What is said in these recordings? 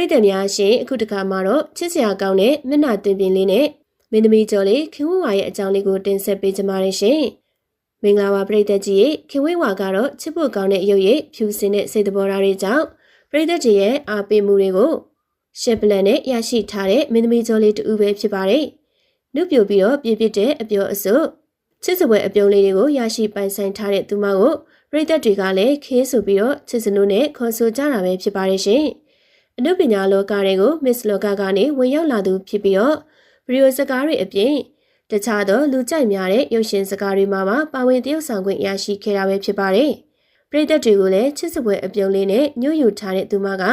ရိသတ်များရှင်အခုတခါမှာတော့ချစ်စရာကောင်းတဲ့မျက်နှာတင်ပင်လေးနဲ့မင်းသမီးကျော်လေးခင်ဝဝရဲ့အကြောင်းလေးကိုတင်ဆက်ပေးကြပါရရှင်။မင်္ဂလာပါပရိသတ်ကြီးရဲ့ခင်ဝဝကတော့ချစ်ဖို့ကောင်းတဲ့ရုပ်ရည်ဖြူစင်တဲ့စိတ်တဘောထားတွေကြောင့်ပရိသတ်ကြီးရဲ့အားပေးမှုတွေကိုရှက်ပလန်နဲ့ရရှိထားတဲ့မင်းသမီးကျော်လေးတူပဲဖြစ်ပါတယ်။နှုတ်ပြပြီးတော့ပြည့်ပြည့်တဲ့အပြောအစို့ချစ်စပွဲအပြုံးလေးတွေကိုရရှိပိုင်ဆိုင်ထားတဲ့သူမကိုပရိသတ်တွေကလည်းခေးဆိုပြီးတော့ချစ်စနုနဲ့ခေါ်ဆိုကြတာပဲဖြစ်ပါတယ်ရှင်။ အနုပညာလောကတွေကို Miss လောကကနေဝင်ရောက်လာသူဖြစ်ပြီးတော့ဗီဒီယိုစကားတွေအပြင်တခြားသောလူကြိုက်များတဲ့ရုပ်ရှင်စကားတွေမှာပါပါဝင်တရုပ်ဆောင်ခွင့်ရရှိခဲ့တာပဲဖြစ်ပါတယ်။ပရိသတ်တွေကိုလည်းချစ်စပွဲအပြုံးလေးနဲ့ညှို့ယူထားတဲ့သူမက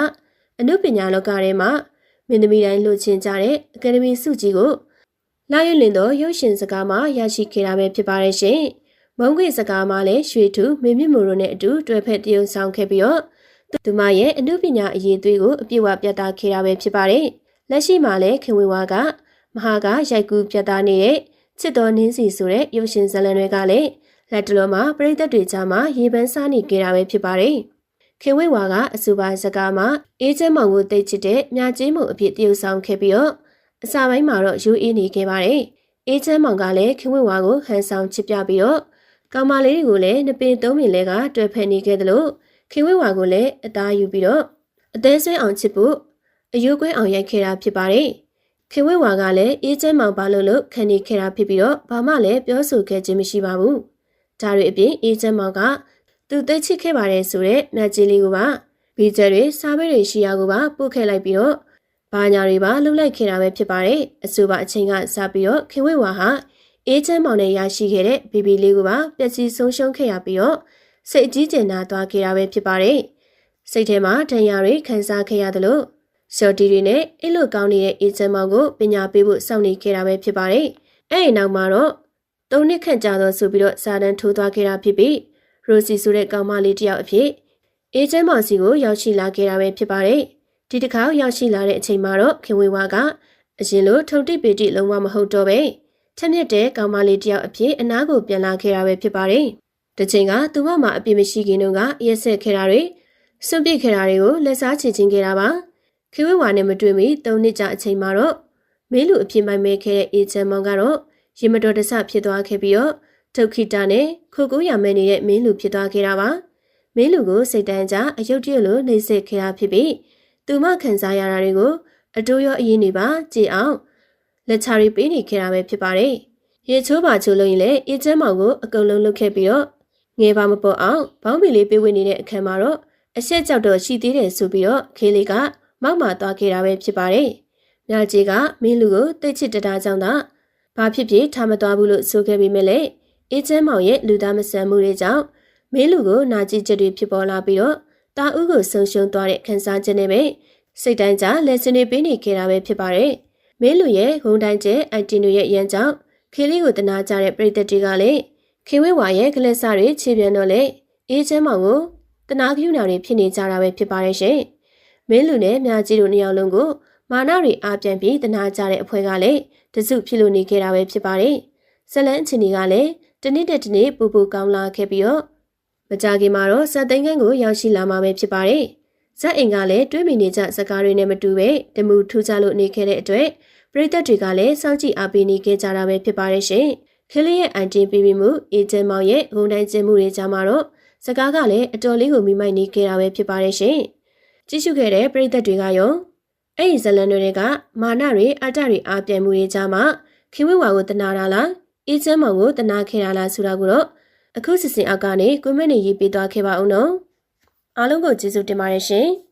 အနုပညာလောကထဲမှာမင်းသမီးတိုင်းလှုပ်ချင်ကြတဲ့အကယ်ဒမီဆုကြီးကိုလာရွလင်သောရုပ်ရှင်စကားမှာရရှိခဲ့တာပဲဖြစ်ပါတယ်ရှင်။မုံခွေစကားမှာလည်းရွှေထူမေမြင့်မိုတို့နဲ့အတူတွဲဖက်တရုပ်ဆောင်ခဲ့ပြီးတော့ သူမရဲ့အနုပညာအရေးသွေးကိုအပြည့်အဝပြသခဲ့တာပဲဖြစ်ပါတယ်။လက်ရှိမှာလည်းခင်ဝေဝါကမဟာကရိုက်ကူးပြသနေတဲ့ချစ်တော်နင်းစီဆိုတဲ့ရုပ်ရှင်ဇာတ်လမ်းတွေကလည်းလက်တလုံးမှာပရိသတ်တွေကြားမှာရေပန်းစားနေကြတာပဲဖြစ်ပါတယ်။ခင်ဝေဝါကအစူပါစကားမှာအေးချမ်းမောင်ကိုတိတ်ချစ်တဲ့မြကျင်းမှုအဖြစ်တရုပ်ဆောင်ခဲ့ပြီးတော့အစာပိုင်းမှာတော့ယူအေးနေခဲ့ပါတယ်။အေးချမ်းမောင်ကလည်းခင်ဝေဝါကိုဟန်ဆောင်ချစ်ပြပြီးတော့ကောင်မလေးတွေကိုလည်းနှစ်ပင်သုံးပင်လဲကတွေ့ဖက်နေခဲ့တယ်လို့ ခင်ဝေဝါကိုလည်းအသားယူပြီးတော့အသေးဆွဲအောင်ချစ်ဖို့အယိုးကွင်းအောင်ရိုက်ခဲ့တာဖြစ်ပါတယ်။ခင်ဝေဝါကလည်းအေးချမ်းမောင်ပါလို့လို့ခံနေခဲ့တာဖြစ်ပြီးတော့ဘာမှလည်းပြောဆိုခဲ့ခြင်းမရှိပါဘူး။ဒါတွေအပြင်အေးချမ်းမောင်ကသူသိချစ်ခဲ့ပါတယ်ဆိုတဲ့နတ်ကြီးလေးကိုပါဘီဂျယ်တွေစားပဲတွေရှိရာကိုပါပို့ခဲ့လိုက်ပြီးတော့ဘာညာတွေပါလှုပ်လိုက်ခဲ့တာပဲဖြစ်ပါတယ်။အဆိုပါအချိန်ကစပြီးတော့ခင်ဝေဝါဟာအေးချမ်းမောင်နဲ့ရရှိခဲ့တဲ့ဘီဘီလေးကိုပါပျက်စီးဆုံးရှုံးခဲ့ရပြီးတော့ စိတ်အကြီးကျယ်နာသွားခဲ့တာပဲဖြစ်ပါတယ်။စိတ်ထဲမှာဒဏ်ရာတွေခံစားခဲ့ရတယ်လို့စော်တီတွေနဲ့အဲ့လိုကောင်းနေတဲ့အေးချမ်းမောင်ကိုပညာပေးဖို့စောင့်နေခဲ့တာပဲဖြစ်ပါတယ်။အဲ့ဒီနောက်မှာတော့သုံးနှစ်ခန့်ကြာတော့ဆိုပြီးတော့စာတန်းထိုးသွားခဲ့တာဖြစ်ပြီးရိုစီဆိုတဲ့ကောင်မလေးတယောက်အဖြစ်အေးချမ်းမောင်စီကိုရောက်ရှိလာခဲ့တာပဲဖြစ်ပါတယ်။ဒီတစ်ခါရောက်ရှိလာတဲ့အချိန်မှာတော့ခင်ဝေဝါကအရင်လိုထုံတိပေတိလုံးဝမဟုတ်တော့ပဲချက်မြက်တဲ့ကောင်မလေးတယောက်အဖြစ်အနားကိုပြန်လာခဲ့တာပဲဖြစ်ပါတယ်။ တချိန်ကသူမမှာအပြစ်မရှိခင်တုန်းကရက်ဆက်ခဲ့တာတွေစွန့်ပစ်ခဲ့တာတွေကိုလက်စားချေချင်းခဲ့တာပါ။ခင်ဝေဝါနဲ့မတွေ့မီ၃နှစ်ကြာအချိန်မှာတော့မင်းလူအဖြစ်မိုင်မဲခဲ့တဲ့အေချမ်းမောင်ကတော့ရေမတော်တဆဖြစ်သွားခဲ့ပြီးတော့ဒုက္ခိတနဲ့ခိုကိုရမဲနေတဲ့မင်းလူဖြစ်သွားခဲ့တာပါ။မင်းလူကိုစိတ်တန်းကြအယုတ်တရလိုနှိမ့်ဆက်ခဲ့တာဖြစ်ပြီးသူမခံစားရတာတွေကိုအတိုးရောအရင်နေပါကြည်အောင်လက်ချရီပေးနေခဲ့တာပဲဖြစ်ပါတယ်။ရေချိုးပါချိုးလို့ရင်လည်းအေချမ်းမောင်ကိုအကုန်လုံးလုတ်ခဲ့ပြီးတော့ ငယ်ပါမပေါ်အောင်ဘောင်းပီလေးပေးဝင်နေတဲ့အခန်းမှာတော့အဆက်ကြောက်တော့ရှိသေးတယ်ဆိုပြီးတော့ခေးလေးကမောက်မာသွားခဲ့တာပဲဖြစ်ပါတယ်။မြကြီးကမင်းလူကိုတိတ်ချစ်တတာကြောင့်သာဘာဖြစ်ဖြစ်ထားမသွားဘူးလို့ဆိုခဲ့ပြီးမြဲလေအေချမ်းမောင်ရဲ့လူသားမဆန်မှုတွေကြောင့်မင်းလူကိုနာကျင်ချက်တွေဖြစ်ပေါ်လာပြီးတော့တာဦးကိုဆုံရှုံသွားတဲ့ခံစားချက်နဲ့ပဲစိတ်တိုင်းကြလက်စင်တွေပေးနေခဲ့တာပဲဖြစ်ပါတယ်။မင်းလူရဲ့ဂုံတိုင်းကျဲအန်တီနိုရဲ့ရန်ကြောင့်ခေလေးကိုတနာကြတဲ့ပြည်သက်တွေကလည်း ခေဝဲဝါရဲ့ကလစ်စတွေခြေပြန်တော့လေအေးချမ်းမောင်ကိုတနာကယူနာတွေဖြစ်နေကြတာပဲဖြစ်ပါတယ်ရှင်။မင်းလူနဲ့မြာကြီးတို့နှစ်ယောက်လုံးကိုမာနတွေအားပြန်ပြီးတနာကြတဲ့အဖွဲ့ကလည်းတစုဖြစ်လို့နေခဲ့တာပဲဖြစ်ပါတယ်။ဇလန်းအချင်းတွေကလည်းတနေ့တက်တနေ့ပူပူကောင်းလာခဲ့ပြီးတော့မကြခင်မှာတော့စက်သိန်းခန်းကိုရောက်ရှိလာမှာပဲဖြစ်ပါတယ်။ဇက်အိမ်ကလည်းတွေးမိနေကြစကားတွေနဲ့မတူပဲတမှုထူးခြားလို့နေခဲ့တဲ့အတွက်ပရိသတ်တွေကလည်းစောင့်ကြည့်အားပေးနေခဲ့ကြတာပဲဖြစ်ပါတယ်ရှင်။ ခလေးရဲ့အန်တင်ပြပြမှုအေဂျင်မောင်ရဲ့ဂုံတိုင်းကျင်းမှုတွေကြားမှာတော့စကားကလည်းအတော်လေးကိုမိမိုက်နေခဲ့တာပဲဖြစ်ပါတယ်ရှင်။ကြည့်ရှုခဲ့တဲ့ပရိသတ်တွေကရောအဲ့ဒီဇလန်တွေကမာနတွေအတ္တတွေအားပြိုင်မှုတွေကြားမှာခင်ဝေဝါကိုတနာတာလားအေဂျင်မောင်ကိုတနာခဲ့တာလားဆိုတာကိုတော့အခုစစ်စင်အောက်ကနေကွန်မန့်နေရေးပေးသွားခဲ့ပါဦးနော်အားလုံးကိုကျေးဇူးတင်ပါတယ်ရှင်။